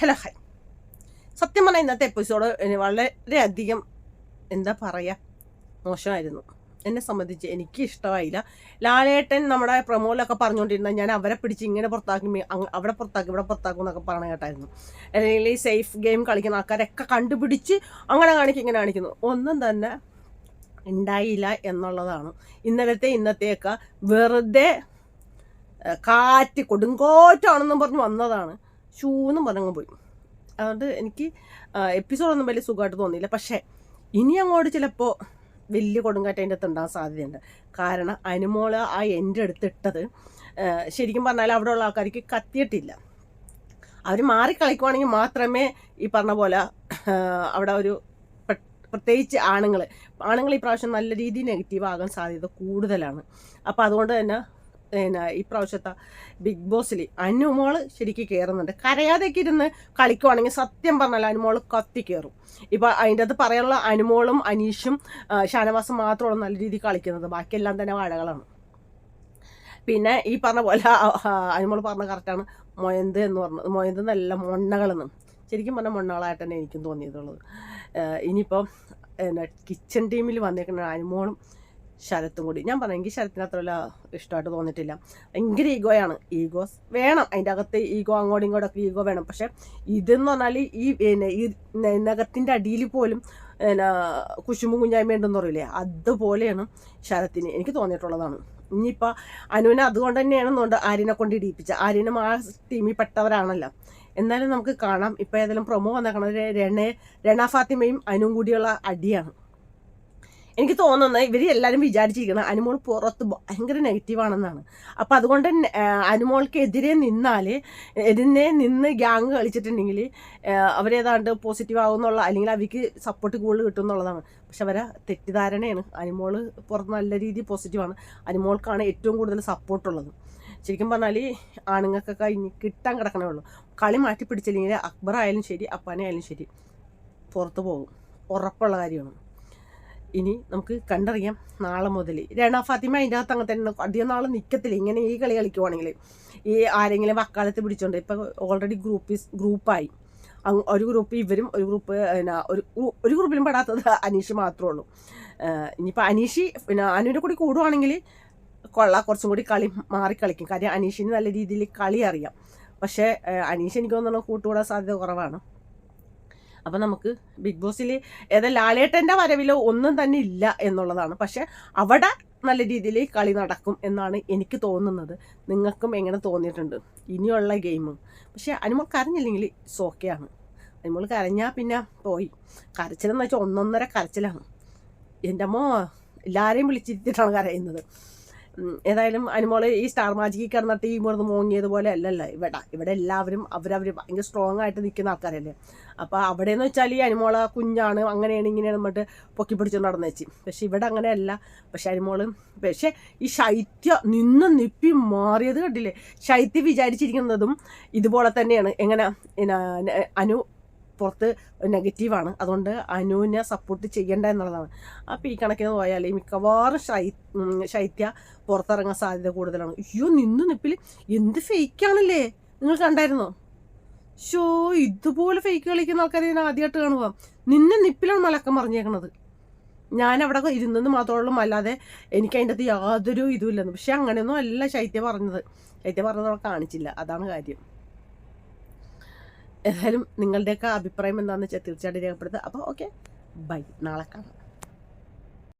Hello high. സത്യം പറഞ്ഞാൽ ഇന്നത്തെ എപ്പിസോഡ് വളരെയധികം എന്താ പറയുക മോശമായിരുന്നു. എന്നെ സംബന്ധിച്ച് എനിക്ക് ഇഷ്ടമായില്ല. ലാലേട്ടൻ നമ്മുടെ പ്രമോലൊക്കെ പറഞ്ഞുകൊണ്ടിരുന്ന ഞാൻ അവരെ പിടിച്ച് ഇങ്ങനെ പുറത്താക്കി അവിടെ പുറത്താക്കി ഇവിടെ പുറത്താക്കും എന്നൊക്കെ പറഞ്ഞ കേട്ടായിരുന്നു. അല്ലെങ്കിൽ സേഫ് ഗെയിം കളിക്കുന്ന ആൾക്കാരൊക്കെ കണ്ടുപിടിച്ച് അങ്ങനെ കാണിക്കും ഇങ്ങനെ കാണിക്കുന്നു. ഒന്നും തന്നെ ഉണ്ടായില്ല എന്നുള്ളതാണ്. ഇന്നലത്തെ ഇന്നത്തെയൊക്കെ വെറുതെ കാറ്റ് കൊടുങ്കോറ്റാണെന്നും പറഞ്ഞ് വന്നതാണ്. ഷൂന്നും പറഞ്ഞങ്ങ് പോയി. അതുകൊണ്ട് എനിക്ക് എപ്പിസോഡൊന്നും വലിയ സുഖമായിട്ട് തോന്നിയില്ല. പക്ഷേ ഇനി അങ്ങോട്ട് ചിലപ്പോൾ വലിയ കൊടുങ്കാറ്റ് അതിന്റെ അകത്ത് ഉണ്ടാകാൻ സാധ്യതയുണ്ട്. കാരണം അനുമോൾ ആ എന്റെ അടുത്തിട്ടത് ശരിക്കും പറഞ്ഞാൽ അവിടെയുള്ള ആൾക്കാർക്ക് കത്തിയിട്ടില്ല. അവർ മാറി കളിക്കുവാണെങ്കിൽ മാത്രമേ ഈ പറഞ്ഞ പോലെ അവിടെ ഒരു പ്രത്യേകിച്ച് ആണുങ്ങൾ ആണുങ്ങൾ ഈ പ്രാവശ്യം നല്ല രീതിയിൽ നെഗറ്റീവ് ആകാൻ സാധ്യത കൂടുതലാണ്. അപ്പോൾ അതുകൊണ്ട് തന്നെ പിന്നെ ഈ പ്രാവശ്യത്തെ ബിഗ് ബോസിൽ അനുമോൾ ശരിക്കും കയറുന്നുണ്ട് കരയാതെയൊക്കെ ഇരുന്ന് കളിക്കുവാണെങ്കിൽ സത്യം പറഞ്ഞാൽ അനുമോൾ കത്തി കയറും ഇപ്പം അതിന്റെ അത് പറയാനുള്ള അനുമോളും അനീഷും ഷാനവാസും മാത്രമാണ് നല്ല രീതിയിൽ കളിക്കുന്നത്. ബാക്കിയെല്ലാം തന്നെ വാഴകളാണ്. പിന്നെ ഈ പറഞ്ഞ പോലെ അനുമോൾ പറഞ്ഞ കറക്റ്റാണ് മൊയന്ത് എന്ന് പറഞ്ഞത് മൊയന്ത് നല്ല മൊണ്ണകളെന്ന് ശരിക്കും പറഞ്ഞാൽ മൊണ്ണകളായിട്ട് തന്നെ എനിക്കും തോന്നിയിട്ടുള്ളത്. ഇനിയിപ്പം കിച്ചൺ ടീമിൽ വന്നേക്കുന്ന അനുമോളും ശരത്തും കൂടി ഞാൻ പറഞ്ഞു എനിക്ക് ശരത്തിന് അത്ര വല്ല ഇഷ്ടമായിട്ട് തോന്നിയിട്ടില്ല. ഭയങ്കര ഈഗോയാണ്. ഈഗോസ് വേണം. അതിന്റെ അകത്ത് ഈഗോ അങ്ങോട്ടും ഇങ്ങോട്ടൊക്കെ ഈഗോ വേണം. പക്ഷെ ഇതെന്ന് പറഞ്ഞാൽ ഈ പിന്നെ ഈ നഗത്തിന്റെ അടിയിൽ പോലും പിന്നെ കുശുമ്പും കുഞ്ഞായ്മ ഉണ്ടെന്ന് പറയില്ലേ അതുപോലെയാണ് ശരത്തിന് എനിക്ക് തോന്നിയിട്ടുള്ളതാണ്. ഇനിയിപ്പോൾ അനുവിനെ അതുകൊണ്ട് തന്നെയാണെന്നുണ്ട് ആര്യനെ കൊണ്ട് ഇടിയിപ്പിച്ച ആര്യനും ആ ടീമിൽ പെട്ടവരാണല്ലോ. എന്നാലും നമുക്ക് കാണാം. ഇപ്പോൾ ഏതെങ്കിലും പ്രൊമോ വന്നേക്കണത് രണ രണ ഫാത്തിമയും അനുവും കൂടിയുള്ള അടിയാണ്. എനിക്ക് തോന്നുന്നത് ഇവർ എല്ലാവരും വിചാരിച്ചിരിക്കുന്നത് അനുമോൾ പുറത്ത് ഭയങ്കര നെഗറ്റീവാണെന്നാണ് അപ്പം അതുകൊണ്ട് അനുമോൾക്കെതിരെ നിന്നാൽ എതിരെ നിന്ന് ഗ്യാങ് കളിച്ചിട്ടുണ്ടെങ്കിൽ അവരേതാണ്ട് പോസിറ്റീവ് ആകുമെന്നുള്ള അല്ലെങ്കിൽ അവർക്ക് സപ്പോർട്ട് കൂടുതൽ കിട്ടും എന്നുള്ളതാണ്. പക്ഷെ അവരെ തെറ്റിദ്ധാരണയാണ്. അനുമോൾ പുറത്ത് നല്ല രീതിയിൽ പോസിറ്റീവാണ് അനുമോൾക്കാണ് ഏറ്റവും കൂടുതൽ സപ്പോർട്ടുള്ളത് ശരിക്കും പറഞ്ഞാൽ ആണുങ്ങൾക്കൊക്കെ ഇനി കിട്ടാൻ കിടക്കണേ ഉള്ളൂ. കളി മാറ്റി പിടിച്ചില്ലെങ്കിൽ അക്ബർ ആയാലും ശരി അപ്പാനെ ആയാലും ശരി പുറത്ത് പോകും. ഉറപ്പുള്ള കാര്യമാണ്. ഇനി നമുക്ക് കണ്ടറിയാം നാളെ മുതൽ രണ ഫാത്തിമ അതിന്റെ അകത്ത് അങ്ങനെ തന്നെ അധികം നാൾ നിൽക്കത്തില്ല ഇങ്ങനെ ഈ കളി കളിക്കുവാണെങ്കിൽ ഈ ആരെങ്കിലും വക്കാലത്ത് പിടിച്ചോണ്ട് ഇപ്പം ഓൾറെഡി ഗ്രൂപ്പ് ഗ്രൂപ്പായി ഒരു ഗ്രൂപ്പ് ഇവരും ഒരു ഗ്രൂപ്പ് പിന്നെ ഒരു ഒരു ഗ്രൂപ്പിലും പെടാത്തത് അനീഷ് മാത്രമേ ഉള്ളൂ. ഇനിയിപ്പോൾ അനീഷ് പിന്നെ അനുവിന്റെ കൂടി കൂടുവാണെങ്കിൽ കൊള്ളാം. കുറച്ചും കൂടി കളി മാറി കളിക്കും. കാര്യം അനീഷിന് നല്ല രീതിയിൽ കളി അറിയാം. പക്ഷേ അനീഷ് എനിക്ക് തോന്നുന്നു കൂട്ടുകൂടാൻ സാധ്യത കുറവാണ്. അപ്പം നമുക്ക് ബിഗ് ബോസിൽ ഏതാ ലാലേട്ടന്റെ വരവിലോ ഒന്നും തന്നെ ഇല്ല എന്നുള്ളതാണ്. പക്ഷേ അവിടെ നല്ല രീതിയിൽ കളി നടക്കും എന്നാണ് എനിക്ക് തോന്നുന്നത്. നിങ്ങൾക്കും എങ്ങനെ തോന്നിയിട്ടുണ്ട്? ഇനിയുള്ള ഗെയിം. പക്ഷേ അനിമൾ കരഞ്ഞില്ലെങ്കിൽ സോക്കെയാണ് അനിമൾ കരഞ്ഞാൽ പിന്നെ പോയി. കരച്ചിലെന്ന് വെച്ചാൽ ഒന്നൊന്നര കരച്ചിലാണ്. എന്റെ അമ്മ എല്ലാവരെയും വിളിച്ചിരുത്തിയിട്ടാണ് കരയുന്നത്. ഏതായാലും അനുമോൾ ഈ സ്റ്റാർ മാജിക്കിൽ കിടന്ന ടീം മുറന്ന് മോങ്ങിയതുപോലെ അല്ലല്ല. ഇവിടെ ഇവിടെ എല്ലാവരും അവരവർ ഭയങ്കര സ്ട്രോങ് ആയിട്ട് നിൽക്കുന്ന ആൾക്കാരല്ലേ. അപ്പോൾ അവിടെ എന്ന് വെച്ചാൽ ഈ അനുമോള കുഞ്ഞാണ് അങ്ങനെയാണ് ഇങ്ങനെയാണ് എന്നിട്ട് പൊക്കി പിടിച്ചുകൊണ്ട് നടന്നു വെച്ച്. പക്ഷെ ഇവിടെ അങ്ങനെയല്ല പക്ഷെ അനുമോൾ പക്ഷെ ഈ ശൈത്യ നിന്ന് നിപ്പി മാറിയത് കണ്ടില്ലേ? ശൈത്യ വിചാരിച്ചിരിക്കുന്നതും ഇതുപോലെ തന്നെയാണ്. എങ്ങനെ അനു പുറത്ത് നെഗറ്റീവാണ്. അതുകൊണ്ട് അനുവിനെ സപ്പോർട്ട് ചെയ്യേണ്ട എന്നുള്ളതാണ്. അപ്പോൾ ഈ കണക്കിന് പോയാൽ മിക്കവാറും ശൈ ശൈത്യ പുറത്തിറങ്ങാൻ സാധ്യത കൂടുതലാണ്. അയ്യോ നിന്ന് നിപ്പിൽ എന്ത് ഫേക്കാണല്ലേ നിങ്ങൾ കണ്ടായിരുന്നോ? ഷോ ഇതുപോലെ ഫേക്ക് കളിക്കുന്ന ആൾക്കാരെ ഞാൻ ആദ്യമായിട്ട് കാണുക. നിന്നെ നിപ്പിലാണ് മലക്കം പറഞ്ഞേക്കണത് ഞാൻ അവിടെ ഇരുന്നെന്ന് മാത്രമുള്ളൂ അല്ലാതെ എനിക്ക് അതിന്റെ അകത്ത് യാതൊരു ഇതുമില്ലെന്ന്. പക്ഷെ അങ്ങനെയൊന്നും അല്ല ശൈത്യ പറഞ്ഞത്. ശൈത്യ പറഞ്ഞത് അവിടെ കാണിച്ചില്ല. അതാണ് കാര്യം. ഏതായാലും നിങ്ങളുടെയൊക്കെ അഭിപ്രായം എന്താണെന്ന് വെച്ചാൽ തീർച്ചയായിട്ടും രേഖപ്പെടുത്തുക. അപ്പോൾ ഓക്കെ. ബൈ. നാളെ കാണാം.